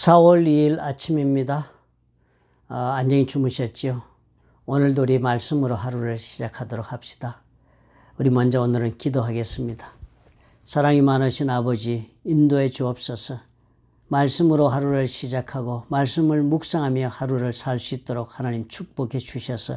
4월 2일 아침입니다. 아, 안녕히 주무셨지요? 오늘도 우리 말씀으로 하루를 시작하도록 합시다. 우리 먼저 오늘은 기도하겠습니다. 사랑이 많으신 아버지, 인도해 주옵소서. 말씀으로 하루를 시작하고 말씀을 묵상하며 하루를 살 수 있도록 하나님 축복해 주셔서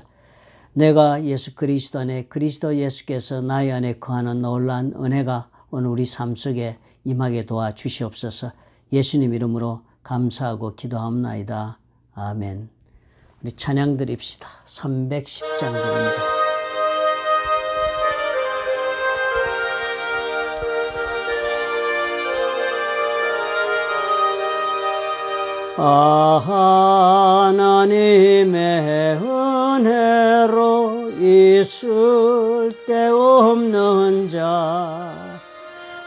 내가 예수 그리스도 안에 그리스도 예수께서 나의 안에 거하는 놀라운 은혜가 오늘 우리 삶 속에 임하게 도와 주시옵소서. 예수님 이름으로 감사하고 기도합나이다. 아멘. 우리 찬양 드립시다. 310장 드립니다. 아 하나님의 은혜로 있을 데 없는 자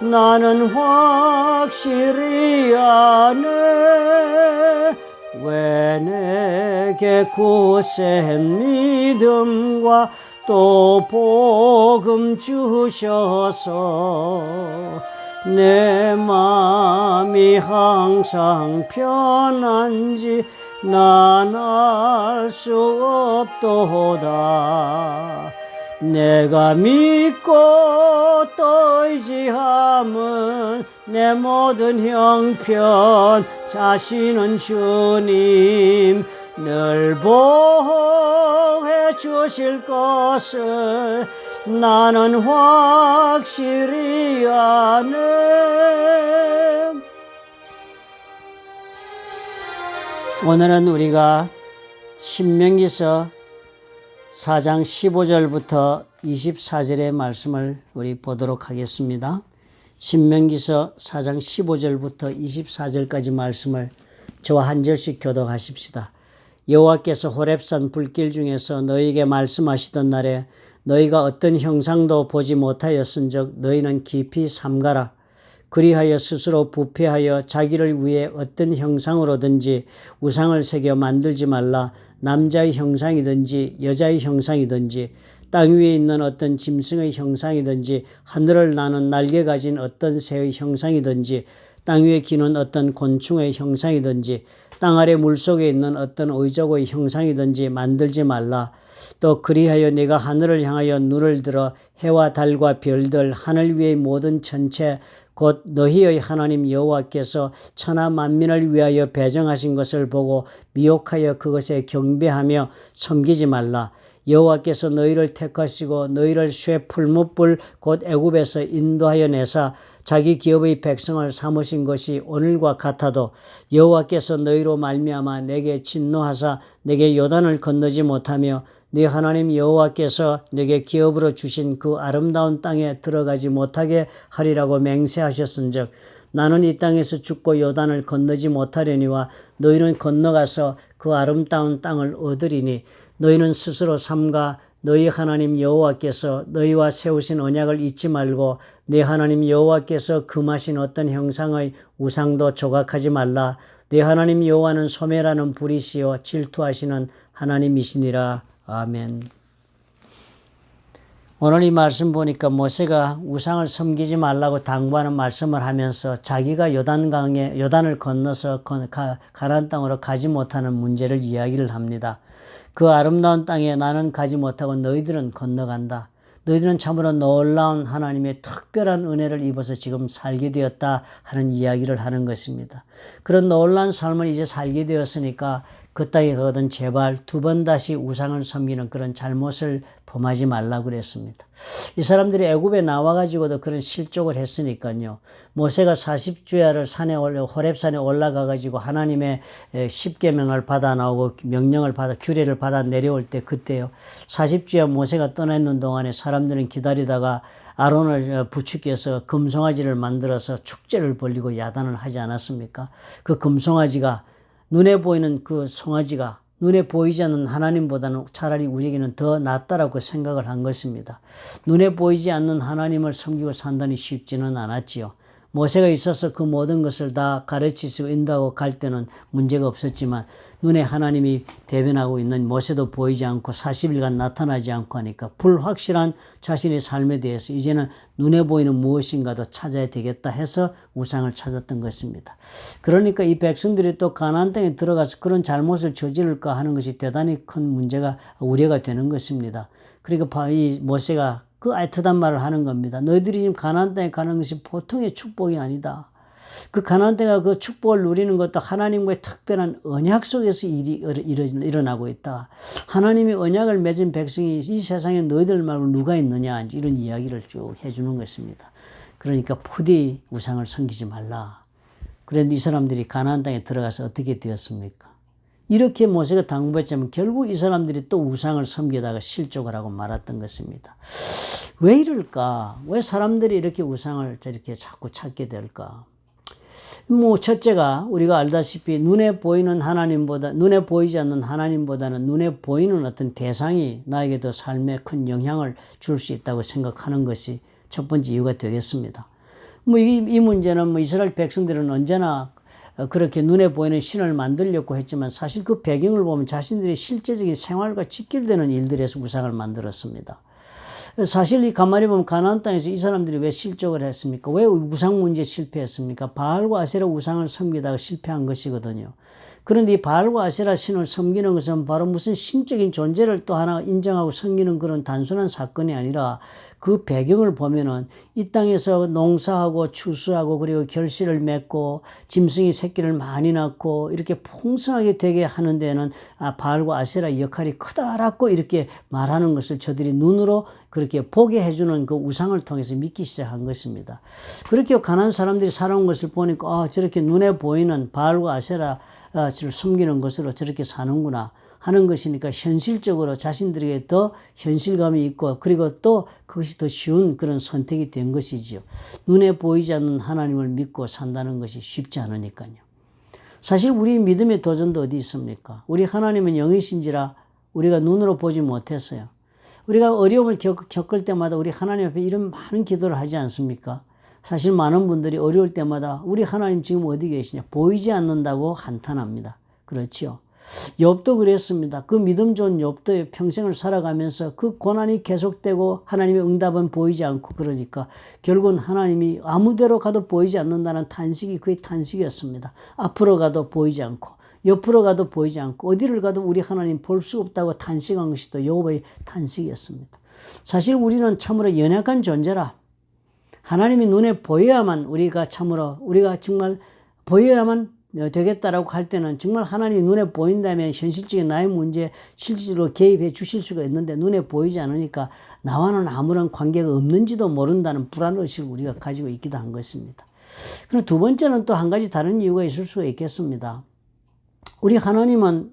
나는 확실히 아네. 왜 내게 굳센 믿음과 또 복음 주셔서 내 마음이 항상 편한지 난 알 수 없도다. 내가 믿고 또 의지 함은 내 모든 형편 자신은 주님 늘 보호해 주실 것을 나는 확실히 아네 오늘은 우리가 신명기서 4장 15절부터 24절의 말씀을 우리 보도록 하겠습니다. 신명기서 4장 15절부터 24절까지 말씀을 저와 한 절씩 교독하십시다. 여호와께서 호렙산 불길 중에서 너희에게 말씀하시던 날에 너희가 어떤 형상도 보지 못하였은즉 너희는 깊이 삼가라. 그리하여 스스로 부패하여 자기를 위해 어떤 형상으로든지 우상을 새겨 만들지 말라. 남자의 형상이든지 여자의 형상이든지 땅 위에 있는 어떤 짐승의 형상이든지 하늘을 나는 날개 가진 어떤 새의 형상이든지 땅 위에 기는 어떤 곤충의 형상이든지 땅 아래 물속에 있는 어떤 의족의 형상이든지 만들지 말라. 또 그리하여 내가 하늘을 향하여 눈을 들어 해와 달과 별들 하늘 위의 모든 천체 곧 너희의 하나님 여호와께서 천하 만민을 위하여 배정하신 것을 보고 미혹하여 그것에 경배하며 섬기지 말라. 여호와께서 너희를 택하시고 너희를 쇠 풀무불 곧 애굽에서 인도하여 내사 자기 기업의 백성을 삼으신 것이 오늘과 같아도 여호와께서 너희로 말미암아 내게 진노하사 내게 요단을 건너지 못하며 네 하나님 여호와께서 내게 기업으로 주신 그 아름다운 땅에 들어가지 못하게 하리라고 맹세하셨은즉 나는 이 땅에서 죽고 요단을 건너지 못하려니와 너희는 건너가서 그 아름다운 땅을 얻으리니 너희는 스스로 삼가 너희 하나님 여호와께서 너희와 세우신 언약을 잊지 말고 내 하나님 여호와께서 금하신 어떤 형상의 우상도 조각하지 말라. 내 하나님 여호와는 소매라는 불이시여 질투하시는 하나님이시니라. 아멘. 오늘 이 말씀 보니까 모세가 우상을 섬기지 말라고 당부하는 말씀을 하면서 자기가 요단강에 요단을 건너서 가나안 땅으로 가지 못하는 문제를 이야기를 합니다. 그 아름다운 땅에 나는 가지 못하고 너희들은 건너간다. 너희들은 참으로 놀라운 하나님의 특별한 은혜를 입어서 지금 살게 되었다 하는 이야기를 하는 것입니다. 그런 놀라운 삶을 이제 살게 되었으니까 그 땅에 가거든 제발 두 번 다시 우상을 섬기는 그런 잘못을 범하지 말라고 그랬습니다. 이 사람들이 애굽에 나와가지고도 그런 실족을 했으니까요. 모세가 40주야를 산에 올라 호렙산에 올라가가지고 하나님의 십계명을 받아 나오고 명령을 받아 규례를 받아 내려올 때 그때요. 40주야 모세가 떠나 있는 동안에 사람들은 기다리다가 아론을 부축해서 금송아지를 만들어서 축제를 벌리고 야단을 하지 않았습니까? 그 금송아지가 눈에 보이는 그 송아지가 눈에 보이지 않는 하나님보다는 차라리 우리에게는 더 낫다라고 생각을 한 것입니다. 눈에 보이지 않는 하나님을 섬기고 산다니 쉽지는 않았지요. 모세가 있어서 그 모든 것을 다 가르치시고 인도하고 갈 때는 문제가 없었지만 눈에 하나님이 대변하고 있는 모세도 보이지 않고 40일간 나타나지 않고 하니까 불확실한 자신의 삶에 대해서 이제는 눈에 보이는 무엇인가도 찾아야 되겠다 해서 우상을 찾았던 것입니다. 그러니까 이 백성들이 또 가나안 땅에 들어가서 그런 잘못을 저지를까 하는 것이 대단히 큰 문제가 우려가 되는 것입니다. 그러니까 이 모세가 그 애틋한 말을 하는 겁니다. 너희들이 지금 가나안 땅에 가는 것이 보통의 축복이 아니다. 그 가나안 땅가 그 축복을 누리는 것도 하나님과의 특별한 언약 속에서 일이 일어나고 있다. 하나님이 언약을 맺은 백성이 이 세상에 너희들 말고 누가 있느냐 이런 이야기를 쭉 해주는 것입니다. 그러니까 부디 우상을 섬기지 말라. 그런데 이 사람들이 가나안 땅에 들어가서 어떻게 되었습니까? 이렇게 모세가 당부했지만 결국 이 사람들이 또 우상을 섬기다가 실족을 하고 말았던 것입니다. 왜 이럴까? 왜 사람들이 이렇게 우상을 저렇게 자꾸 찾게 될까? 뭐 첫째가 우리가 알다시피 눈에 보이는 하나님보다 눈에 보이지 않는 하나님보다는 눈에 보이는 어떤 대상이 나에게 더 삶에 큰 영향을 줄 수 있다고 생각하는 것이 첫 번째 이유가 되겠습니다. 뭐이이 문제는 뭐 이스라엘 백성들은 언제나 어, 그렇게 눈에 보이는 신을 만들려고 했지만 사실 그 배경을 보면 자신들의 실제적인 생활과 직결되는 일들에서 우상을 만들었습니다. 사실 이 가만히 보면 가나안 땅에서 이 사람들이 왜 실족을 했습니까? 왜 우상 문제에 실패했습니까? 바알과 아세라 우상을 섬기다가 실패한 것이거든요. 그런데 이 바알과 아세라 신을 섬기는 것은 바로 무슨 신적인 존재를 또 하나 인정하고 섬기는 그런 단순한 사건이 아니라 그 배경을 보면은 이 땅에서 농사하고 추수하고 그리고 결실을 맺고 짐승이 새끼를 많이 낳고 이렇게 풍성하게 되게 하는 데는 아, 바알과 아세라 역할이 크다라고 이렇게 말하는 것을 저들이 눈으로 그렇게 보게 해주는 그 우상을 통해서 믿기 시작한 것입니다. 그렇게 가난 사람들이 살아온 것을 보니까 아, 저렇게 눈에 보이는 바알과 아세라 를 숨기는 것으로 저렇게 사는구나 하는 것이니까 현실적으로 자신들에게 더 현실감이 있고 그리고 또 그것이 더 쉬운 그런 선택이 된 것이지요. 눈에 보이지 않는 하나님을 믿고 산다는 것이 쉽지 않으니까요. 사실 우리 믿음의 도전도 어디 있습니까? 우리 하나님은 영이신지라 우리가 눈으로 보지 못했어요. 우리가 어려움을 겪, 을 때마다 우리 하나님 앞에 이런 많은 기도를 하지 않습니까? 사실 많은 분들이 어려울 때마다 우리 하나님 지금 어디 계시냐 보이지 않는다고 한탄합니다. 그렇지요. 욥도 그랬습니다. 그 믿음 좋은 욥도 평생을 살아가면서 그 고난이 계속되고 하나님의 응답은 보이지 않고 그러니까 결국은 하나님이 아무데로 가도 보이지 않는다는 탄식이 그의 탄식이었습니다. 앞으로 가도 보이지 않고 옆으로 가도 보이지 않고 어디를 가도 우리 하나님 볼 수 없다고 탄식한 것이 또 욥의 탄식이었습니다. 사실 우리는 참으로 연약한 존재라 하나님이 눈에 보여야만 우리가 참으로 우리가 정말 보여야만 되겠다라고 할 때는 정말 하나님이 눈에 보인다면 현실적인 나의 문제 실질로 개입해 주실 수가 있는데 눈에 보이지 않으니까 나와는 아무런 관계가 없는지도 모른다는 불안의식을 우리가 가지고 있기도 한 것입니다. 그리고 두 번째는 또 한 가지 다른 이유가 있을 수가 있겠습니다. 우리 하나님은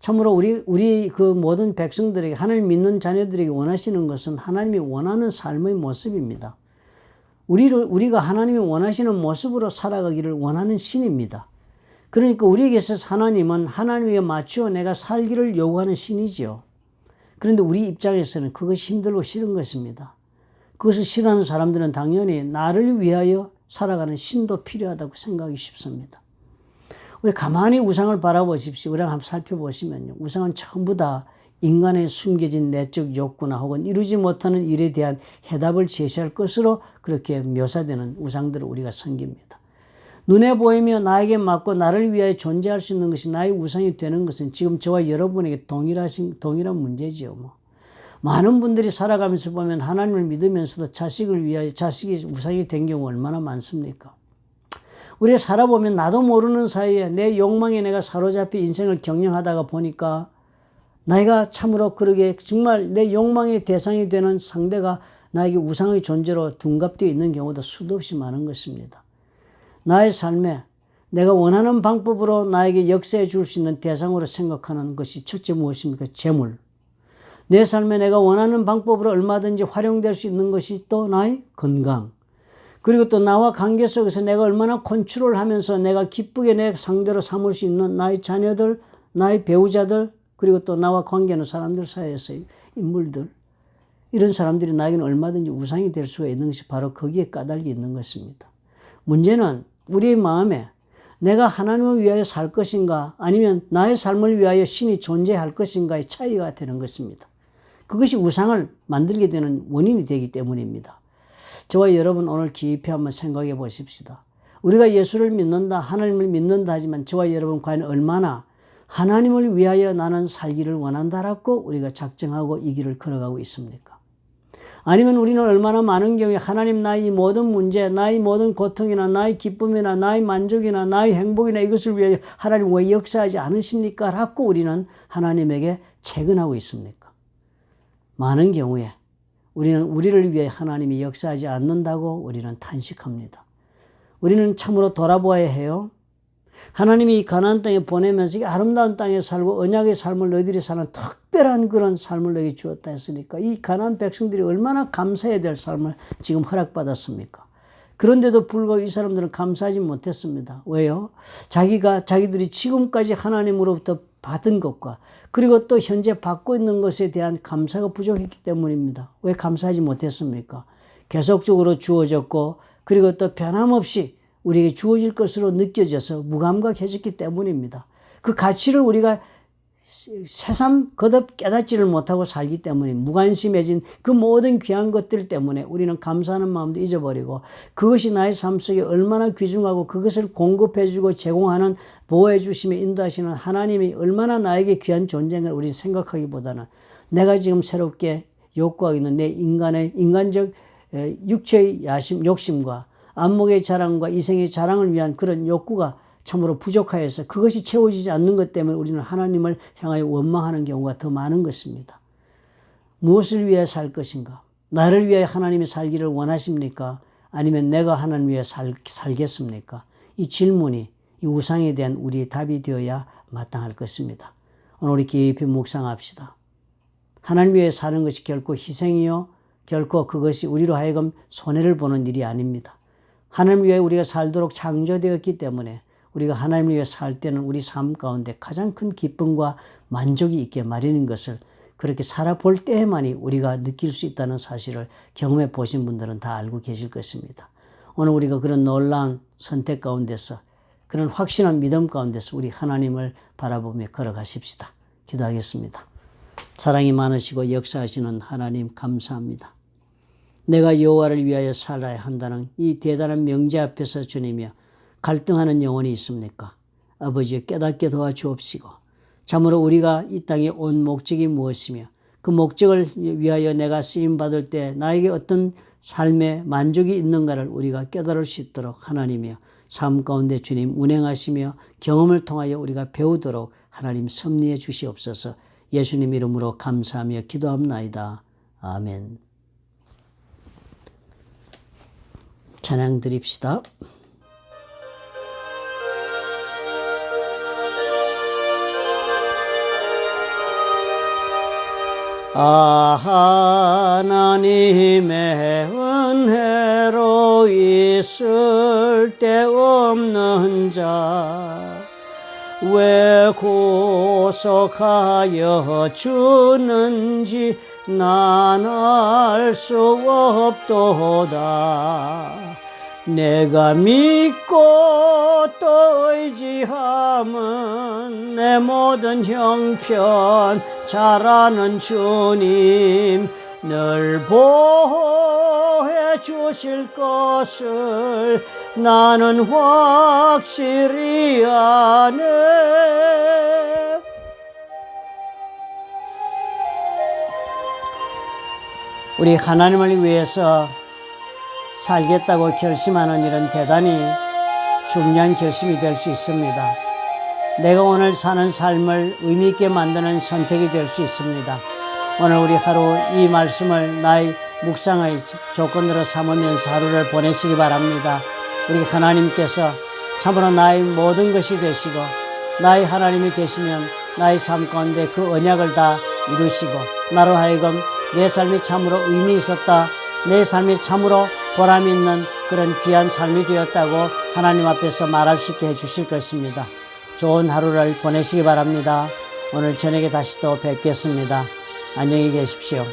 참으로 우리, 우리 그 모든 백성들에게 하나님 믿는 자녀들에게 원하시는 것은 하나님이 원하는 삶의 모습입니다. 우리를, 우리가 하나님이 원하시는 모습으로 살아가기를 원하는 신입니다. 그러니까 우리에게 서 하나님은 하나님에게 맞추어 내가 살기를 요구하는 신이지요. 그런데 우리 입장에서는 그것이 힘들고 싫은 것입니다. 그것을 싫어하는 사람들은 당연히 나를 위하여 살아가는 신도 필요하다고 생각이 쉽습니다. 우리 가만히 우상을 바라보십시오. 우리 한번 살펴보시면요. 우상은 전부 다 인간의 숨겨진 내적 욕구나 혹은 이루지 못하는 일에 대한 해답을 제시할 것으로 그렇게 묘사되는 우상들을 우리가 섬깁니다. 눈에 보이며 나에게 맞고 나를 위하여 존재할 수 있는 것이 나의 우상이 되는 것은 지금 저와 여러분에게 동일하신, 동일한 문제지요. 뭐. 많은 분들이 살아가면서 보면 하나님을 믿으면서도 자식을 위하여 자식이 우상이 된 경우 얼마나 많습니까? 우리가 살아보면 나도 모르는 사이에 내 욕망에 내가 사로잡혀 인생을 경영하다가 보니까 나이가 참으로 그러게 정말 내 욕망의 대상이 되는 상대가 나에게 우상의 존재로 둔갑되어 있는 경우도 수도 없이 많은 것입니다. 나의 삶에 내가 원하는 방법으로 나에게 역사해 줄 수 있는 대상으로 생각하는 것이 첫째 무엇입니까? 재물. 내 삶에 내가 원하는 방법으로 얼마든지 활용될 수 있는 것이 또 나의 건강. 그리고 또 나와 관계 속에서 내가 얼마나 컨트롤 하면서 내가 기쁘게 내 상대로 삼을 수 있는 나의 자녀들, 나의 배우자들, 그리고 또 나와 관계하는 사람들 사이에서의 인물들, 이런 사람들이 나에게는 얼마든지 우상이 될 수가 있는 것이 바로 거기에 까닭이 있는 것입니다. 문제는 우리의 마음에 내가 하나님을 위하여 살 것인가 아니면 나의 삶을 위하여 신이 존재할 것인가의 차이가 되는 것입니다. 그것이 우상을 만들게 되는 원인이 되기 때문입니다. 저와 여러분 오늘 깊이 한번 생각해 보십시다. 우리가 예수를 믿는다, 하나님을 믿는다 하지만 저와 여러분 과연 얼마나 하나님을 위하여 나는 살기를 원한다라고 우리가 작정하고 이 길을 걸어가고 있습니까? 아니면 우리는 얼마나 많은 경우에 하나님 나의 모든 문제, 나의 모든 고통이나 나의 기쁨이나 나의 만족이나 나의 행복이나 이것을 위하여 하나님 왜 역사하지 않으십니까? 라고 우리는 하나님에게 채근하고 있습니까? 많은 경우에 우리는 우리를 위해 하나님이 역사하지 않는다고 우리는 탄식합니다. 우리는 참으로 돌아보아야 해요. 하나님이 이 가나안 땅에 보내면서 이 아름다운 땅에 살고 언약의 삶을 너희들이 사는 특별한 그런 삶을 너희 주었다 했으니까 이 가나안 백성들이 얼마나 감사해야 될 삶을 지금 허락받았습니까? 그런데도 불구하고 이 사람들은 감사하지 못했습니다. 왜요? 자기가 자기들이 지금까지 하나님으로부터 받은 것과 그리고 또 현재 받고 있는 것에 대한 감사가 부족했기 때문입니다. 왜 감사하지 못했습니까? 계속적으로 주어졌고 그리고 또 변함없이 우리에게 주어질 것으로 느껴져서 무감각해졌기 때문입니다. 그 가치를 우리가 새삼 거듭 깨닫지를 못하고 살기 때문에 무관심해진 그 모든 귀한 것들 때문에 우리는 감사하는 마음도 잊어버리고 그것이 나의 삶 속에 얼마나 귀중하고 그것을 공급해주고 제공하는 보호해주시며 인도하시는 하나님이 얼마나 나에게 귀한 존재인가 우리는 생각하기보다는 내가 지금 새롭게 욕구하고 있는 내 인간의 인간적 육체의 야심, 욕심과 안목의 자랑과 이생의 자랑을 위한 그런 욕구가 참으로 부족하여서 그것이 채워지지 않는 것 때문에 우리는 하나님을 향하여 원망하는 경우가 더 많은 것입니다. 무엇을 위해 살 것인가? 나를 위해 하나님이 살기를 원하십니까? 아니면 내가 하나님 위해 살, 살겠습니까? 이 질문이 이 우상에 대한 우리의 답이 되어야 마땅할 것입니다. 오늘 우리 깊이 묵상합시다. 하나님 위해 사는 것이 결코 희생이요. 결코 그것이 우리로 하여금 손해를 보는 일이 아닙니다. 하나님 위해 우리가 살도록 창조되었기 때문에 우리가 하나님 위해 살 때는 우리 삶 가운데 가장 큰 기쁨과 만족이 있게 마련인 것을 그렇게 살아볼 때만이 우리가 느낄 수 있다는 사실을 경험해 보신 분들은 다 알고 계실 것입니다. 오늘 우리가 그런 놀라운 선택 가운데서 그런 확신한 믿음 가운데서 우리 하나님을 바라보며 걸어가십시다. 기도하겠습니다. 사랑이 많으시고 역사하시는 하나님 감사합니다. 내가 여호와를 위하여 살아야 한다는 이 대단한 명제 앞에서 주님이여 갈등하는 영혼이 있습니까? 아버지 깨닫게 도와주옵시고 참으로 우리가 이 땅에 온 목적이 무엇이며 그 목적을 위하여 내가 쓰임 받을 때 나에게 어떤 삶의 만족이 있는가를 우리가 깨달을 수 있도록 하나님이여 삶 가운데 주님 운행하시며 경험을 통하여 우리가 배우도록 하나님 섭리해 주시옵소서 예수님 이름으로 감사하며 기도합나이다. 아멘. 찬양 드립시다. 아 하나님의 은혜로 있을 데 없는 자왜 고속하여 주는지 난 알 수 없도다 내가 믿고 또 의지함은 내 모든 형편 잘 아는 주님 늘 보호해 주실 것을 나는 확실히 아네. 우리 하나님을 위해서 살겠다고 결심하는 일은 대단히 중요한 결심이 될 수 있습니다. 내가 오늘 사는 삶을 의미있게 만드는 선택이 될 수 있습니다. 오늘 우리 하루 이 말씀을 나의 묵상의 조건으로 삼으면서 하루를 보내시기 바랍니다. 우리 하나님께서 참으로 나의 모든 것이 되시고 나의 하나님이 되시면 나의 삶 가운데 그 언약을 다 이루시고 나로 하여금 내 삶이 참으로 의미 있었다. 내 삶이 참으로 보람 있는 그런 귀한 삶이 되었다고 하나님 앞에서 말할 수 있게 해주실 것입니다. 좋은 하루를 보내시기 바랍니다. 오늘 저녁에 다시 또 뵙겠습니다. 안녕히 계십시오.